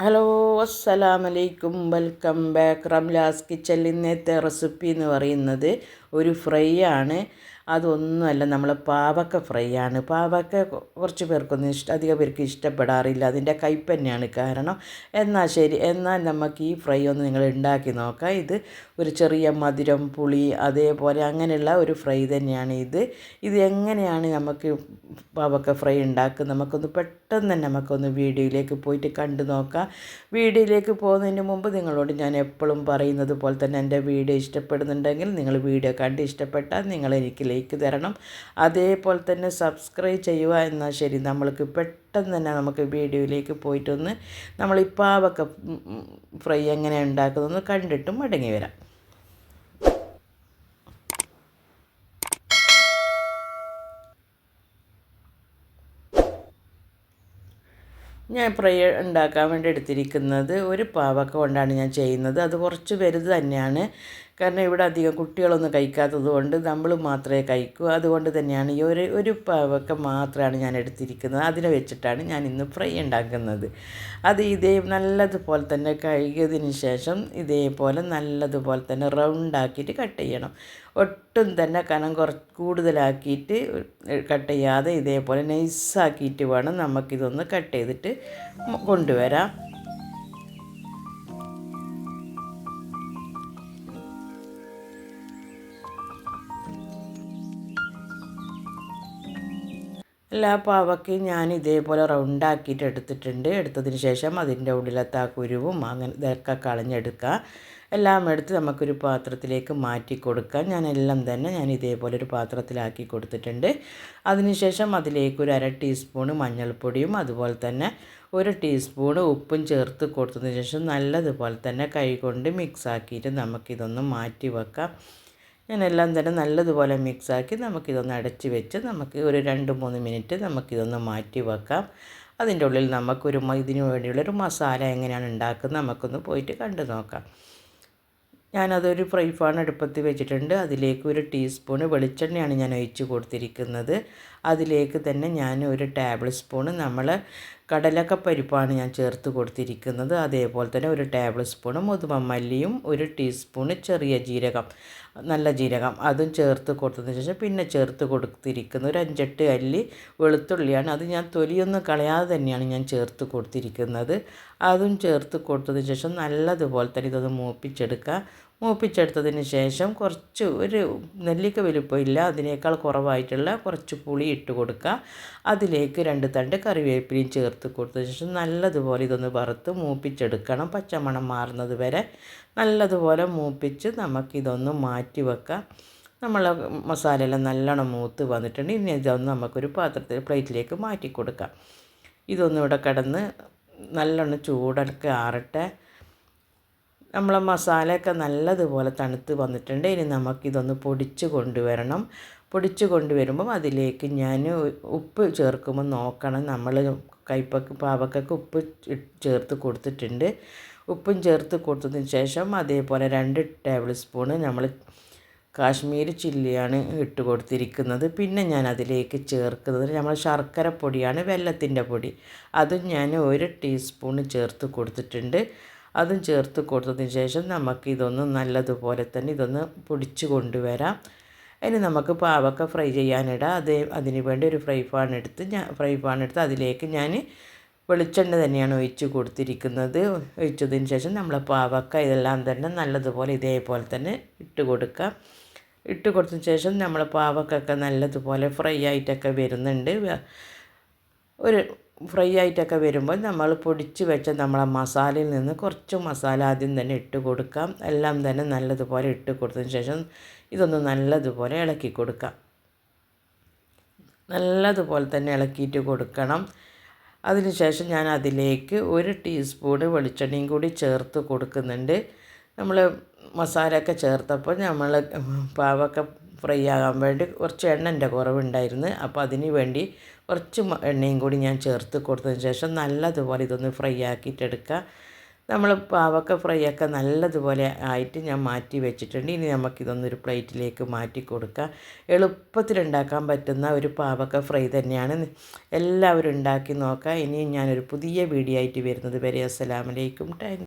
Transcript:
Hello അസ്സലാമലൈക്കും. Welcome back. Ramla's kitchen ഇന്നത്തെ recipe എന്ന് പറയുന്നത് ഒരു ഫ്രൈ ആണ് അതൊന്നുമല്ല നമ്മൾ പാവക്ക ഫ്രൈ ആണ് പാവക്ക കുറച്ച് പേർക്കൊന്നും ഇഷ്ടം അധികം പേർക്ക് ഇഷ്ടപ്പെടാറില്ല. അതിന്റെ കയ്പ്പ് തന്നെയാണ് കാരണം. എന്നാൽ ശരി എന്നാൽ നമുക്ക് ഈ ഫ്രൈ ഒന്ന് നിങ്ങൾ ഉണ്ടാക്കി നോക്കാം. ഇത് ഒരു ചെറിയ മധുരം പുളി അതേപോലെ അങ്ങനെയുള്ള ഒരു ഫ്രൈ തന്നെയാണ് ഇത്. ഇത് എങ്ങനെയാണ് നമുക്ക് പാവക്ക ഫ്രൈ ഉണ്ടാക്കുക? നമുക്കൊന്ന് പെട്ടെന്ന് തന്നെ നമുക്കൊന്ന് വീഡിയോയിലേക്ക് പോയിട്ട് കണ്ടു നോക്കാം. വീഡിയോയിലേക്ക് പോകുന്നതിന് മുമ്പ് നിങ്ങളോട് ഞാൻ എപ്പോഴും പറയുന്നത് പോലെ തന്നെ എന്റെ വീഡിയോ ഇഷ്ടപ്പെടുന്നുണ്ടെങ്കിൽ നിങ്ങൾ വീഡിയോ കണ്ട് ഇഷ്ടപ്പെട്ടാൽ നിങ്ങൾ എനിക്ക് ലൈക്ക് തരണം. അതേപോലെ തന്നെ സബ്സ്ക്രൈബ് ചെയ്യുക എന്നാൽ ശരി നമ്മൾക്ക് പെട്ടെന്ന് തന്നെ നമുക്ക് വീഡിയോയിലേക്ക് പോയിട്ടൊന്ന് നമ്മൾ ഈ പാവക്ക ഫ്രൈ എങ്ങനെ ഉണ്ടാക്കുന്നതെന്ന് കണ്ടിട്ട് മടങ്ങി വരാം. ഞാൻ ഫ്രൈ ഉണ്ടാക്കാൻ വേണ്ടി എടുത്തിരിക്കുന്നത് ഒരു പാവക്ക കൊണ്ടാണ് ഞാൻ ചെയ്യുന്നത്. അത് കുറച്ച് വലുത് തന്നെയാണ്. കാരണം ഇവിടെ അധികം കുട്ടികളൊന്നും കഴിക്കാത്തത് കൊണ്ട് നമ്മൾ മാത്രമേ കഴിക്കൂ. അതുകൊണ്ട് തന്നെയാണ് ഈ ഒരു ഒരു പാവക്ക മാത്രമാണ് ഞാൻ എടുത്തിരിക്കുന്നത്. അതിനെ വെച്ചിട്ടാണ് ഞാൻ ഇന്ന് ഫ്രൈ ഉണ്ടാക്കുന്നത്. അത് ഇതേ നല്ലതുപോലെ തന്നെ കഴുകിയതിന് ശേഷം ഇതേപോലെ നല്ലതുപോലെ തന്നെ റൗണ്ടാക്കിയിട്ട് കട്ട് ചെയ്യണം. ഒട്ടും തന്നെ കനം കുറച്ച് കൂടുതലാക്കിയിട്ട് കട്ട് ചെയ്യാതെ ഇതേപോലെ നൈസാക്കിയിട്ട് വേണം നമുക്കിതൊന്ന് കട്ട് ചെയ്തിട്ട് കൊണ്ടുവരാം. എല്ലാ പാവയ്ക്കും ഞാൻ ഇതേപോലെ റൗണ്ടാക്കിയിട്ട് എടുത്തിട്ടുണ്ട്. എടുത്തതിന് ശേഷം അതിന്റെ ഉള്ളിലത്തെ ആ കുരുവും അങ്ങനെ ഇതൊക്കെ കളഞ്ഞെടുക്കുക. എല്ലാം എടുത്ത് നമുക്കൊരു പാത്രത്തിലേക്ക് മാറ്റി കൊടുക്കാം. ഞാൻ എല്ലാം തന്നെ ഞാൻ ഇതേപോലെ ഒരു പാത്രത്തിലാക്കി കൊടുത്തിട്ടുണ്ട്. അതിനുശേഷം അതിലേക്ക് ഒരു അര ടീസ്പൂൺ മഞ്ഞൾപ്പൊടിയും അതുപോലെ തന്നെ ഒരു ടീസ്പൂണ് ഉപ്പും ചേർത്ത് കൊടുത്തതിന് ശേഷം നല്ലതുപോലെ തന്നെ കൈ കൊണ്ട് മിക്സ് ആക്കിയിട്ട് നമുക്കിതൊന്ന് മാറ്റി വെക്കാം. ഞാൻ തന്നെ നല്ലതുപോലെ മിക്സാക്കി നമുക്കിതൊന്ന് അടച്ച് വെച്ച് നമുക്ക് ഒരു രണ്ട് മൂന്ന് മിനിറ്റ് നമുക്കിതൊന്ന് മാറ്റി വെക്കാം. അതിന്റെ ഉള്ളിൽ നമുക്കൊരു ഇതിനു വേണ്ടിയുള്ളൊരു മസാല എങ്ങനെയാണ് ഉണ്ടാക്കുന്നത് നമുക്കൊന്ന് പോയിട്ട് കണ്ടു നോക്കാം. ഞാനതൊരു ഫ്രൈ പാൻ അടുപ്പത്ത് വെച്ചിട്ടുണ്ട്. അതിലേക്ക് ഒരു ടീസ്പൂണ് വെളിച്ചെണ്ണയാണ് ഞാൻ ഒഴിച്ച് കൊടുത്തിരിക്കുന്നത്. അതിലേക്ക് തന്നെ ഞാൻ ഒരു ടേബിൾ സ്പൂണ് നമ്മൾ കടലക്കപ്പരിപ്പാണ് ഞാൻ ചേർത്ത് കൊടുത്തിരിക്കുന്നത്. അതേപോലെ തന്നെ ഒരു ടേബിൾ സ്പൂണ് മുതുമല്ലിയും ഒരു ടീസ്പൂണ് ചെറിയ ജീരകം നല്ല ജീരകം. അതും ചേർത്ത് കൊടുത്തതിന് ശേഷം പിന്നെ ചേർത്ത് കൊടുത്തിരിക്കുന്ന ഒരു അഞ്ചെട്ട് അല്ലി വെളുത്തുള്ളിയാണ്. അത് ഞാൻ തൊലിയൊന്നും കളയാതെ തന്നെയാണ് ഞാൻ ചേർത്ത് കൊടുത്തിരിക്കുന്നത്. അതും ചേർത്ത് കൊടുത്തതിന് ശേഷം നല്ലതുപോലെ തന്നെ ഇതൊന്ന് മൂപ്പിച്ചെടുക്കുക. മൂപ്പിച്ചെടുത്തതിന് ശേഷം കുറച്ച് ഒരു നെല്ലിക്ക വലിപ്പമില്ല അതിനേക്കാൾ കുറവായിട്ടുള്ള കുറച്ച് പുളി ഇട്ട് കൊടുക്കുക. അതിലേക്ക് രണ്ട് തണ്ട് കറിവേപ്പിലയും ചേർത്ത് കൊടുത്തതിന് ശേഷം നല്ലതുപോലെ ഇതൊന്ന് വറുത്ത് മൂപ്പിച്ചെടുക്കണം. പച്ചമണം മാറുന്നത് വരെ നല്ലതുപോലെ മൂപ്പിച്ച് നമുക്കിതൊന്ന് മാറ്റി വെക്കാം. നമ്മൾ മസാല എല്ലാം നല്ലോണം മൂത്ത് വന്നിട്ടുണ്ട്. ഇനി ഇതൊന്ന് നമുക്കൊരു പാത്രത്തിൽ പ്ലേറ്റിലേക്ക് മാറ്റി കൊടുക്കാം. ഇതൊന്നും ഇവിടെ കിടന്ന് നല്ലോണം ചൂടൊക്കെ ആറട്ടെ. നമ്മളെ മസാലയൊക്കെ നല്ലതുപോലെ തണുത്ത് വന്നിട്ടുണ്ട്. ഇനി നമുക്കിതൊന്ന് പൊടിച്ച് കൊണ്ടുവരണം. പൊടിച്ച് കൊണ്ടുവരുമ്പം അതിലേക്ക് ഞാൻ ഉപ്പ് ചേർക്കുമ്പോൾ നോക്കണം. നമ്മൾ കൈപ്പക്ക് പാവക്കൊക്കെ ഉപ്പ് ചേർത്ത് കൊടുത്തിട്ടുണ്ട്. ഉപ്പും ചേർത്ത് കൊടുത്തതിന് ശേഷം അതേപോലെ രണ്ട് ടേബിൾ സ്പൂണ് നമ്മൾ കാശ്മീരി ചില്ലിയാണ് ഇട്ട് കൊടുത്തിരിക്കുന്നത്. പിന്നെ ഞാൻ അതിലേക്ക് ചേർക്കുന്നത് നമ്മൾ ശർക്കര പൊടിയാണ് വെല്ലത്തിന്റെ പൊടി. അതും ഞാൻ ഒരു ടീസ്പൂൺ ചേർത്ത് കൊടുത്തിട്ടുണ്ട്. അതും ചേർത്ത് കൊടുത്തതിന് ശേഷം നമുക്ക് ഇതൊന്ന് നല്ലതുപോലെ തന്നെ ഇതൊന്ന് പൊടിച്ച് കൊണ്ടുവരാം. ഇനി നമുക്ക് പാവക്ക ഫ്രൈ ചെയ്യാനിടാം. അത് അതിന് വേണ്ടി ഒരു ഫ്രൈ പാൻ എടുത്ത് ഞാൻ ഫ്രൈ പാൻ എടുത്ത് അതിലേക്ക് ഞാൻ വെളിച്ചെണ്ണ തന്നെയാണ് ഒഴിച്ച് കൊടുത്തിരിക്കുന്നത്. ഒഴിച്ചതിന് ശേഷം നമ്മൾ പാവക്ക ഇതെല്ലാം തന്നെ നല്ലതുപോലെ ഇതേപോലെ തന്നെ ഇട്ട് കൊടുക്കുക ഇട്ട് കൊടുത്തതിന് ശേഷം നമ്മൾ പാവക്കൊക്കെ നല്ലതുപോലെ ഫ്രൈ ആയിട്ടൊക്കെ വരുന്നുണ്ട്. ഒരു ഫ്രൈ ആയിട്ടൊക്കെ വരുമ്പോൾ നമ്മൾ പൊടിച്ച് വെച്ച നമ്മളെ മസാലയിൽ നിന്ന് കുറച്ച് മസാല ആദ്യം തന്നെ ഇട്ട് കൊടുക്കാം. എല്ലാം തന്നെ നല്ലതുപോലെ ഇട്ട് കൊടുത്തതിന് ശേഷം ഇതൊന്ന് നല്ലതുപോലെ ഇളക്കി കൊടുക്കാം. നല്ലതുപോലെ തന്നെ ഇളക്കിയിട്ട് കൊടുക്കണം. അതിനുശേഷം ഞാൻ അതിലേക്ക് ഒരു ടീസ്പൂണ് വെളിച്ചെണ്ണയും കൂടി ചേർത്ത് കൊടുക്കുന്നുണ്ട്. നമ്മൾ മസാലയൊക്കെ ചേർത്തപ്പോൾ നമ്മൾ പാവൊക്കെ ഫ്രൈ ആകാൻ വേണ്ടി കുറച്ച് എണ്ണന്റെ കുറവുണ്ടായിരുന്നു. അപ്പോൾ അതിന് വേണ്ടി കുറച്ച് എണ്ണയും കൂടി ഞാൻ ചേർത്ത് കൊടുത്തതിന് ശേഷം നല്ലതുപോലെ ഇതൊന്ന് ഫ്രൈ ആക്കിയിട്ടെടുക്കുക നമ്മൾ പാവക്ക ഫ്രൈ ഒക്കെ നല്ലതുപോലെ ആയിട്ട് ഞാൻ മാറ്റി വെച്ചിട്ടുണ്ട്. ഇനി നമുക്കിതൊന്നൊരു പ്ലേറ്റിലേക്ക് മാറ്റി കൊടുക്കാം എളുപ്പത്തിൽ ഉണ്ടാക്കാൻ പറ്റുന്ന ഒരു പാവക്ക ഫ്രൈ തന്നെയാണ്. എല്ലാവരും ഉണ്ടാക്കി നോക്കുക. ഇനിയും ഞാനൊരു പുതിയ വീഡിയോ ആയിട്ട് വരുന്നത് വരെ. അസ്സലാമലൈക്കും താങ്ക്